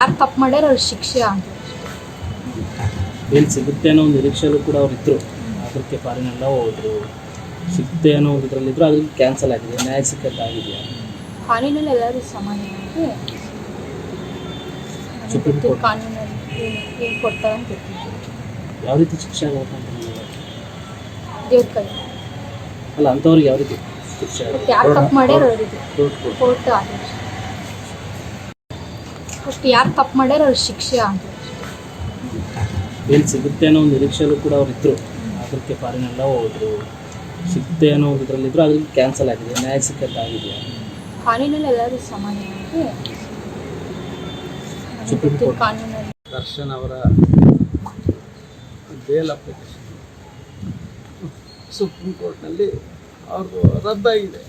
ಯಾರು ತಪ್ಪು ಮಾಡ್ಯಾರ ಅವ್ರ ಶಿಕ್ಷೆ ಅಂತ. ಏನು ಸಿಗುತ್ತೆ ಅನ್ನೋ ಒಂದು ನಿರೀಕ್ಷೆಯಲ್ಲೂ ಕೂಡ ಅವ್ರು ಇದ್ರು. ಅದಕ್ಕೆ ಫಾರಿನೆಲ್ಲ ಹೋದ್ರು. ಸಿಗುತ್ತೆ ಅನ್ನೋ ಒಂದು ಇದರಲ್ಲಿದ್ರು ಅದಕ್ಕೆ ಕ್ಯಾನ್ಸಲ್ ಆಗಿದೆ ನ್ಯಾಯ ಸಿಕ್ಕದ್ದಾಗಿದೆಯಾ ಕಾನೂನಲ್ಲಿ ಎಲ್ಲರೂ ಸಮಾನ ಸುಪ್ರೀಂ ಕೋರ್ಟ್. ಕಾನೂನಲ್ಲಿ ಏನು ಕೊಡ್ತಾರೆ ಅಂತ ಯಾವ ರೀತಿ ಶಿಕ್ಷೆ ಆಗುತ್ತೆ ಅಂತ? ದೇವ್ರ ಕೈ. ಅಲ್ಲ ಅಂಥವ್ರಿಗೆ ಯಾವ ರೀತಿ ಶಿಕ್ಷೆ ಯಾರು ತಪ್ಪು ಮಾಡ್ಯಾರ ಅವರಿಗೆ. ಕೋರ್ಟ್ ಆದೇಶ. ಫಸ್ಟ್ ಯಾರು ತಪ್ಪು ಮಾಡ್ಯಾರ ಅವ್ರ ಶಿಕ್ಷೆ ಅಂತ. ಬೇಲ್ ಸಿಗುತ್ತೆ ಅನ್ನೋ ಒಂದು ನಿರೀಕ್ಷೆಯಲ್ಲೂ ಕೂಡ ಅವ್ರು ಇದ್ರು. ಅದಕ್ಕೆ ಫಾರಿನೆಲ್ಲ ಹೋದ್ರು. ಸಿಗುತ್ತೆ ಅನ್ನೋ ಒಂದು ಇದರಲ್ಲಿದ್ರು ಅದಕ್ಕೆ ಕ್ಯಾನ್ಸಲ್ ಆಗಿದೆ. ನ್ಯಾಯ ಸಿಕ್ಕದ್ದಾಗಿದೆಯಾ ಕಾನೂನಲ್ಲಿ ಎಲ್ಲರೂ ಸಮಾನ ಸುಪ್ರೀಂ ಕೋರ್ಟ್. ಕಾನೂನಲ್ಲಿ ದರ್ಶನ್ ಅವರ ಬೇಲ್ ಅಪ್ಲಿಕೇಶನ್ ಸುಪ್ರೀಂ ಕೋರ್ಟ್ನಲ್ಲಿ ಅವ್ರದ್ದು ರದ್ದಾಗಿದೆ.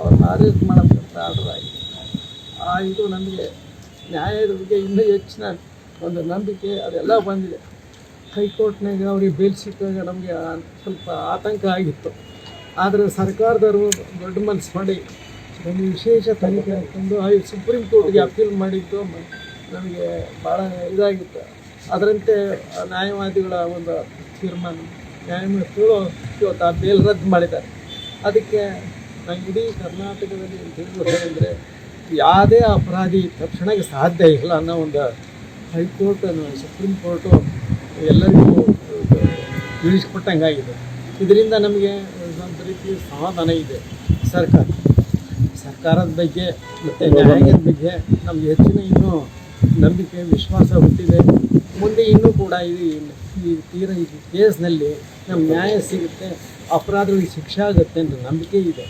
ಅವ್ರನ್ನ ಅರೆಸ್ಟ್ ಮಾಡಬೇಕಂತ ಆರ್ಡರ್ ಆಗಿದೆ. ಆ ಇದು ನಮಗೆ ನ್ಯಾಯದ ಬಗ್ಗೆ ಇನ್ನೂ ಹೆಚ್ಚಿನ ಒಂದು ನಂಬಿಕೆ ಅದೆಲ್ಲ ಬಂದಿದೆ. ಹೈಕೋರ್ಟ್ನಾಗ ಅವ್ರಿಗೆ ಬೇಲ್ ಸಿಕ್ಕಾಗ ನಮಗೆ ಸ್ವಲ್ಪ ಆತಂಕ ಆಗಿತ್ತು. ಆದರೆ ಸರ್ಕಾರದವರು ದೊಡ್ಡ ಮನಸ್ಸು ಮಾಡಿ ಒಂದು ವಿಶೇಷ ತನಿಖೆ ಹಾಕೊಂಡು ಆ ಸುಪ್ರೀಂ ಕೋರ್ಟ್ಗೆ ಅಪೀಲ್ ಮಾಡಿದ್ದು ನಮಗೆ ಭಾಳ ಇದಾಗಿತ್ತು. ಅದರಂತೆ ನ್ಯಾಯವಾದಿಗಳ ಒಂದು ತೀರ್ಮಾನ, ನ್ಯಾಯಮೂರ್ತಿಗಳು ಇವತ್ತು ಆ ಬೇಲ್ ರದ್ದು ಮಾಡಿದ್ದಾರೆ. ಅದಕ್ಕೆ ನಾನು ಇಡೀ ಕರ್ನಾಟಕದಲ್ಲಿ ತಿಳಿದುಕೊಂಡೆಂದರೆ ಯಾವುದೇ ಅಪರಾಧಿ ತಕ್ಷಣಕ್ಕೆ ಸಾಧ್ಯ ಇಲ್ಲ ಅನ್ನೋ ಒಂದು ಹೈಕೋರ್ಟ್ ಸುಪ್ರೀಂ ಕೋರ್ಟು ಎಲ್ಲರಿಗೂ ತಿಳಿಸ್ಕೊಟ್ಟಂಗಾಗಿದೆ. ಇದರಿಂದ ನಮಗೆ ಒಂದು ರೀತಿ ಸಮಾಧಾನ ಇದೆ. ಸರ್ಕಾರ ಸರ್ಕಾರದ ಬಗ್ಗೆ ಮತ್ತು ನ್ಯಾಯದ ಬಗ್ಗೆ ನಮಗೆ ಹೆಚ್ಚಿನ ಇನ್ನೂ ನಂಬಿಕೆ ವಿಶ್ವಾಸ ಹುಟ್ಟಿದೆ. ಮುಂದೆ ಇನ್ನೂ ಕೂಡ ಈ ಈ ತೀರ ಈ ಕೇಸ್ನಲ್ಲಿ ನಮ್ಮ ನ್ಯಾಯ ಸಿಗುತ್ತೆ ಅಪರಾಧಗಳಿಗೆ ಶಿಕ್ಷೆ ಆಗುತ್ತೆ ಅಂತ ನಂಬಿಕೆ ಇದೆ.